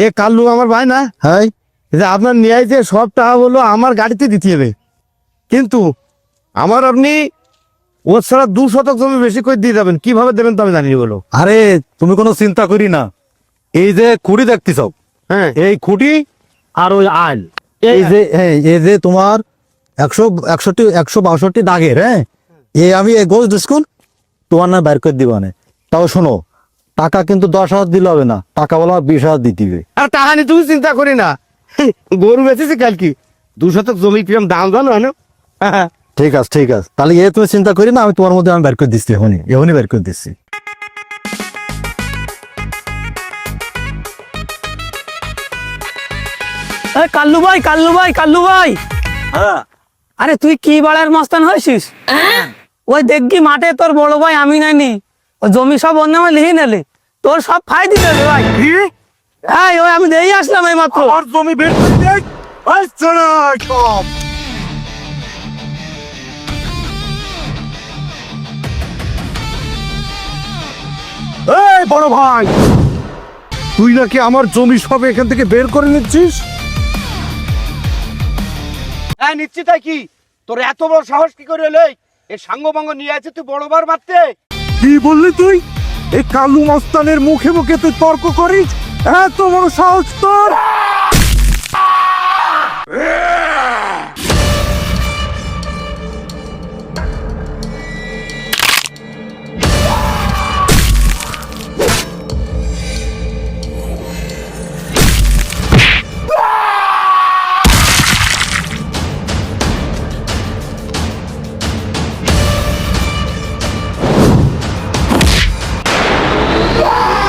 এ কাল্লু আমার ভাই না? হ্যাঁ। যে আপনার নিয়ে যে সব টাকা বলল আমার গাড়িতে দিতে হবে। কিন্তু আমার আপনি ও ছাড়া দু শতক জমি বেশি করে দিয়ে যাবেন কীভাবে দেবেন তো আমি জানি বলো। আরে তুমি কোনো চিন্তা করি না। এই যে খুঁটি দেখতেছ হ্যাঁ। এই খুঁটি আর ওই আইল। এই যে হ্যাঁ এই যে তোমার একশো একষট্টি একশো বাষট্টি দাগের হ্যাঁ? এই আমি এই গোস ডিসকুন তোমার না বের করে দিবা না তাও শোনো টাকা কিন্তু দশ হাজার দিলে হবে না। টাকা বলা বিশ হাজার দিতে হবে। আর টাকা নিয়ে তুমি চিন্তা করি না। গরু বেঁচেছে কাল কি দু শতক জমি কিরম দাম জানো না ঠিক আছে ঠিক আছে। তাহলে এ তুমি চিন্তা করি না আমি তোমার মধ্যে আমি বের করে দিচ্ছি এখনই। এখনই বের করে দিচ্ছি। কাল্লু ভাই কাল্লু ভাই কাল্লু ভাই। আরে তুই কি বাড়ার মস্তান হয়েছিস? ওই দেখবি মাঠে তোর বড় ভাই আমি নাইনি। জমি সব অন্য নামে লিখে নেলি। তোর সব ফাই দিতে হবে ভাই। হ্যাঁ ওই আমি দিয়ে আসলাম এই মাত্র আর জমি বের করে দে। আচ্ছা না সব এই বড় ভাই তুই নাকি আমার জমি সব এখান থেকে বের করে নিচ্ছিস? হ্যাঁ নিশ্চিত কি? তোর এত বড় সাহস কি করে এলো এ সাঙ্গ বাঙ্গ নিয়ে আছে তুই বড়বার মারতে? কি বললি তুই? এই কালু মস্তানের মুখে মুখে তুই তর্ক করিস? এত বড় সাহস তোর? Ah!